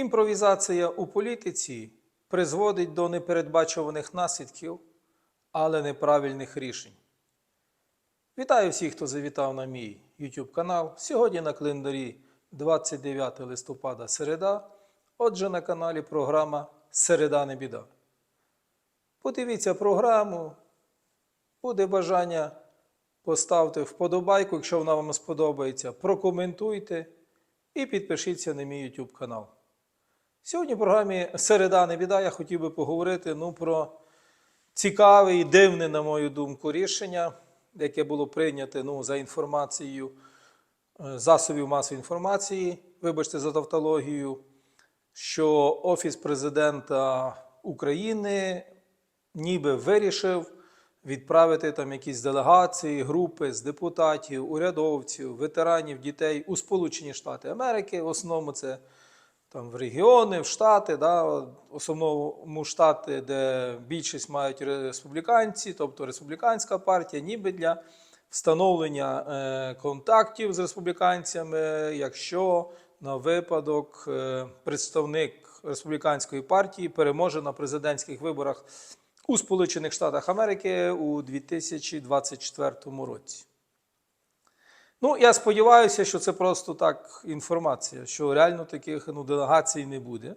Імпровізація у політиці призводить до непередбачуваних наслідків, але неправильних рішень. Вітаю всіх, хто завітав на мій YouTube канал. Сьогодні на календарі 29 листопада середа. Отже, на каналі програма Середа не біда. Подивіться програму, буде бажання, поставте вподобайку, якщо вона вам сподобається, прокоментуйте і підпишіться на мій YouTube канал. Сьогодні в програмі Середа не біда я хотів би поговорити ну, про цікаве і дивне, на мою думку, рішення, яке було прийнято ну, за інформацією е, засобів масової інформації, вибачте за тавтологію, що Офіс президента України ніби вирішив відправити там якісь делегації, групи з депутатів, урядовців, ветеранів, дітей у Сполучені Штати Америки. В основному це там в регіони, в штати, да, основному штати, де більшість мають республіканці, тобто республіканська партія, ніби для встановлення е, контактів з республіканцями, якщо на випадок е, представник республіканської партії переможе на президентських виборах у Сполучених Штатах Америки у 2024 році. Ну, я сподіваюся, що це просто так інформація, що реально таких ну, делегацій не буде.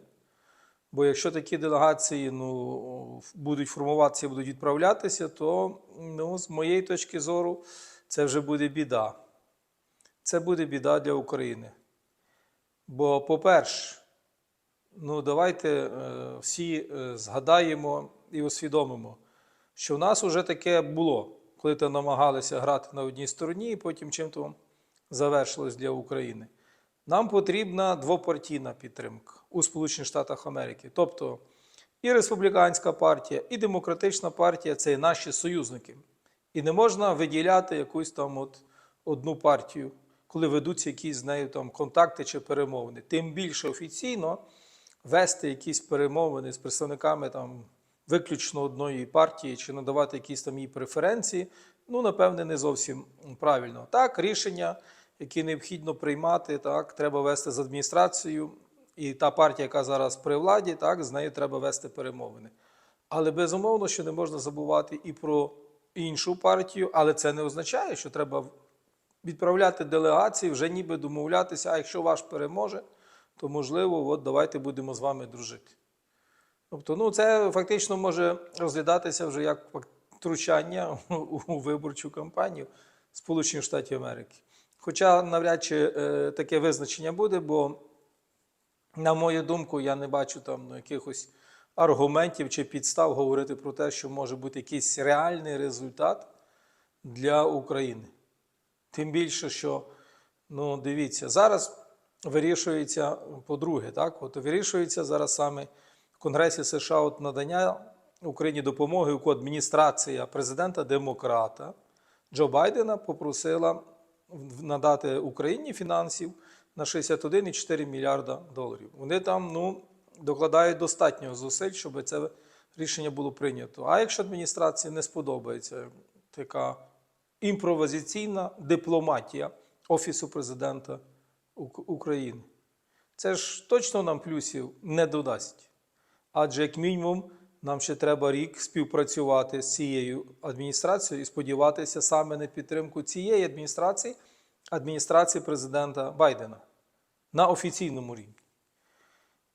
Бо якщо такі делегації ну, будуть формуватися, будуть відправлятися, то ну, з моєї точки зору це вже буде біда. Це буде біда для України. Бо, по-перше, ну, давайте е, всі е, згадаємо і усвідомимо, що в нас вже таке було, коли то намагалися грати на одній стороні, і потім чим то завершилось для України. Нам потрібна двопартійна підтримка у Сполучених Штатах Америки. Тобто і республіканська партія, і демократична партія це і наші союзники. І не можна виділяти якусь там от одну партію, коли ведуться якісь з нею там контакти чи перемовини. Тим більше офіційно вести якісь перемовини з представниками там виключно одної партії чи надавати якісь там її преференції, ну, напевне, не зовсім правильно. Так, рішення, які необхідно приймати, так, треба вести з адміністрацією, і та партія, яка зараз при владі, так, з нею треба вести перемовини. Але безумовно, що не можна забувати і про іншу партію, але це не означає, що треба відправляти делегації, вже ніби домовлятися, а якщо ваш переможе, то можливо, от давайте будемо з вами дружити. Тобто, ну, це фактично може розглядатися вже як втручання у виборчу кампанію Сполучених Штатів Америки. Хоча навряд чи е, таке визначення буде, бо, на мою думку, я не бачу там ну, якихось аргументів чи підстав говорити про те, що може бути якийсь реальний результат для України. Тим більше, що, ну, дивіться, зараз вирішується, по-друге, так, от вирішується зараз саме Конгресі США от надання Україні допомоги, яку адміністрація президента демократа Джо Байдена попросила надати Україні фінансів на 61,4 мільярда доларів. Вони там ну, докладають достатньо зусиль, щоб це рішення було прийнято. А якщо адміністрації не сподобається така імпровізаційна дипломатія Офісу президента України, це ж точно нам плюсів не додасть. Адже, як мінімум, нам ще треба рік співпрацювати з цією адміністрацією і сподіватися саме на підтримку цієї адміністрації, адміністрації президента Байдена на офіційному рівні.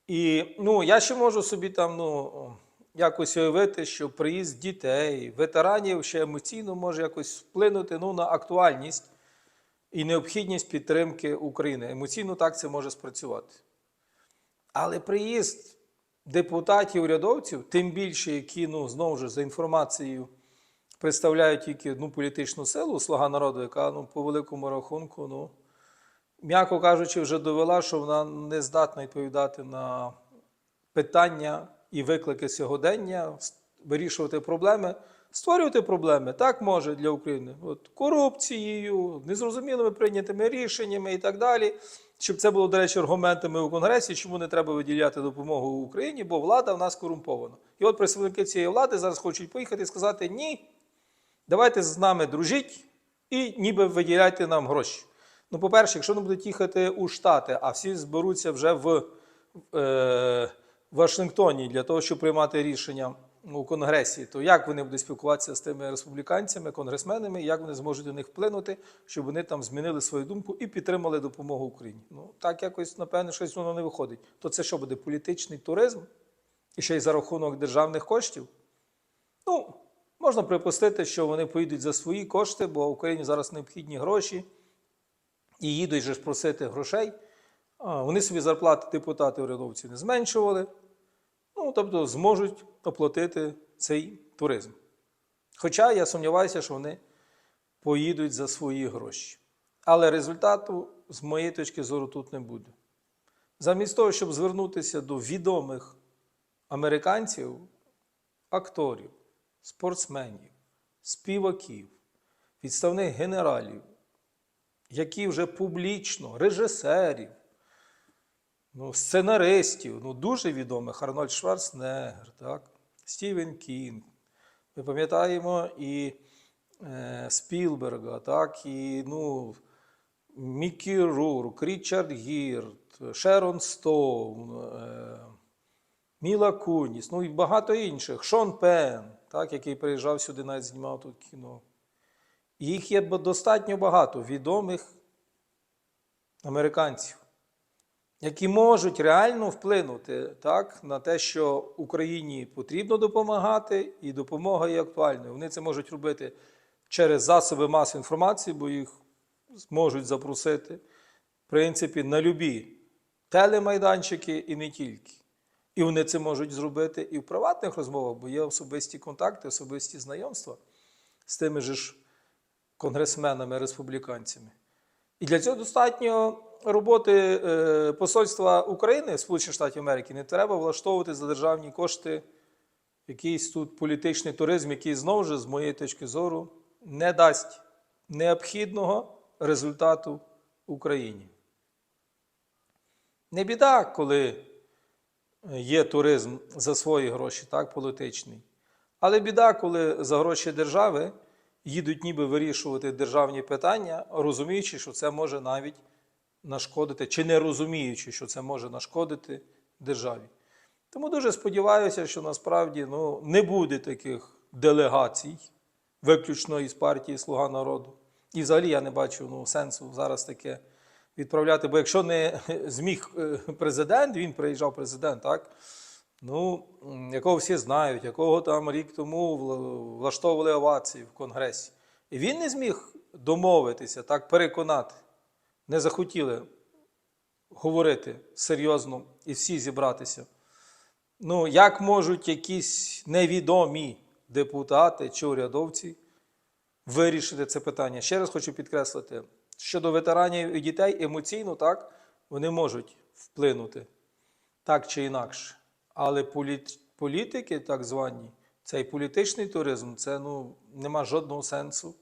І ну, я ще можу собі там ну, якось уявити, що приїзд дітей, ветеранів ще емоційно може якось вплинути ну, на актуальність і необхідність підтримки України. Емоційно так це може спрацювати. Але приїзд депутатів, урядовців, тим більше, які ну, знову ж за інформацією представляють тільки одну політичну силу, слуга народу, яка ну, по великому рахунку, ну, м'яко кажучи, вже довела, що вона не здатна відповідати на питання і виклики сьогодення, вирішувати проблеми. Створювати проблеми так може для України От, корупцією, незрозумілими прийнятими рішеннями і так далі. Щоб це було, до речі, аргументами у Конгресі, чому не треба виділяти допомогу Україні, бо влада в нас корумпована. І от представники цієї влади зараз хочуть поїхати і сказати: ні, давайте з нами дружіть і ніби виділяйте нам гроші. Ну, по-перше, якщо вони будуть їхати у Штати, а всі зберуться вже в е, Вашингтоні для того, щоб приймати рішення у Конгресі, то як вони будуть спілкуватися з тими республіканцями, конгресменами, як вони зможуть до них вплинути, щоб вони там змінили свою думку і підтримали допомогу Україні? Ну так якось, напевне, щось воно не виходить. То це що буде? Політичний туризм? І ще й за рахунок державних коштів? Ну, можна припустити, що вони поїдуть за свої кошти, бо Україні зараз необхідні гроші, і їдуть же просити грошей. Вони собі зарплати депутати урядовці не зменшували. Ну, тобто зможуть оплатити цей туризм. Хоча я сумніваюся, що вони поїдуть за свої гроші. Але результату, з моєї точки зору, тут не буде. Замість того, щоб звернутися до відомих американців, акторів, спортсменів, співаків, відставних генералів, які вже публічно, режисерів, ну, сценаристів, ну, дуже відомих Арнольд Шварценеггер, так? Стівен Кінг. Ми пам'ятаємо і е, Спілберга, так, і ну, Мікі Рурк, Річард Гірт, Шерон Стоун, е, Міла Куніс, ну і багато інших. Шон Пен, так, який приїжджав сюди, навіть знімав тут кіно. Їх є достатньо багато відомих американців, які можуть реально вплинути так, на те, що Україні потрібно допомагати, і допомога є актуальною. Вони це можуть робити через засоби масової інформації, бо їх зможуть запросити, в принципі, на любі телемайданчики і не тільки. І вони це можуть зробити і в приватних розмовах, бо є особисті контакти, особисті знайомства з тими ж конгресменами, республіканцями. І для цього достатньо роботи е, Посольства України Сполучених Штатів Америки. Не треба влаштовувати за державні кошти якийсь тут політичний туризм, який знову ж, з моєї точки зору, не дасть необхідного результату Україні. Не біда, коли є туризм за свої гроші, так, політичний. Але біда, коли за гроші держави їдуть ніби вирішувати державні питання, розуміючи, що це може навіть нашкодити, чи не розуміючи, що це може нашкодити державі. Тому дуже сподіваюся, що насправді ну, не буде таких делегацій, виключно із партії Слуга народу. І взагалі я не бачу ну, сенсу зараз таке відправляти. Бо якщо не зміг е, президент, він приїжджав президент, так? Ну, якого всі знають, якого там рік тому влаштовували овації в Конгресі. І він не зміг домовитися, так переконати. Не захотіли говорити серйозно і всі зібратися. Ну, як можуть якісь невідомі депутати чи урядовці вирішити це питання? Ще раз хочу підкреслити, щодо ветеранів і дітей емоційно так вони можуть вплинути так чи інакше. Але політ- політики, так звані, цей політичний туризм, це ну, нема жодного сенсу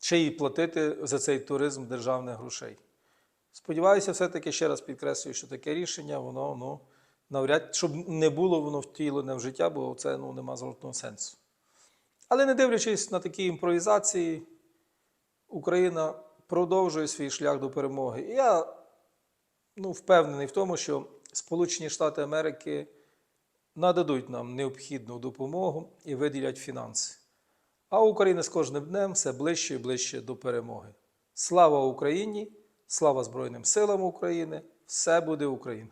ще й платити за цей туризм державних грошей. Сподіваюся, все-таки ще раз підкреслюю, що таке рішення, воно ну, навряд щоб не було воно втілене в життя, бо це ну, нема жодного сенсу. Але не дивлячись на такі імпровізації, Україна продовжує свій шлях до перемоги. І я ну, впевнений в тому, що Сполучені Штати Америки нададуть нам необхідну допомогу і виділять фінанси. А Україна з кожним днем все ближче і ближче до перемоги. Слава Україні! Слава Збройним силам України! Все буде Україна!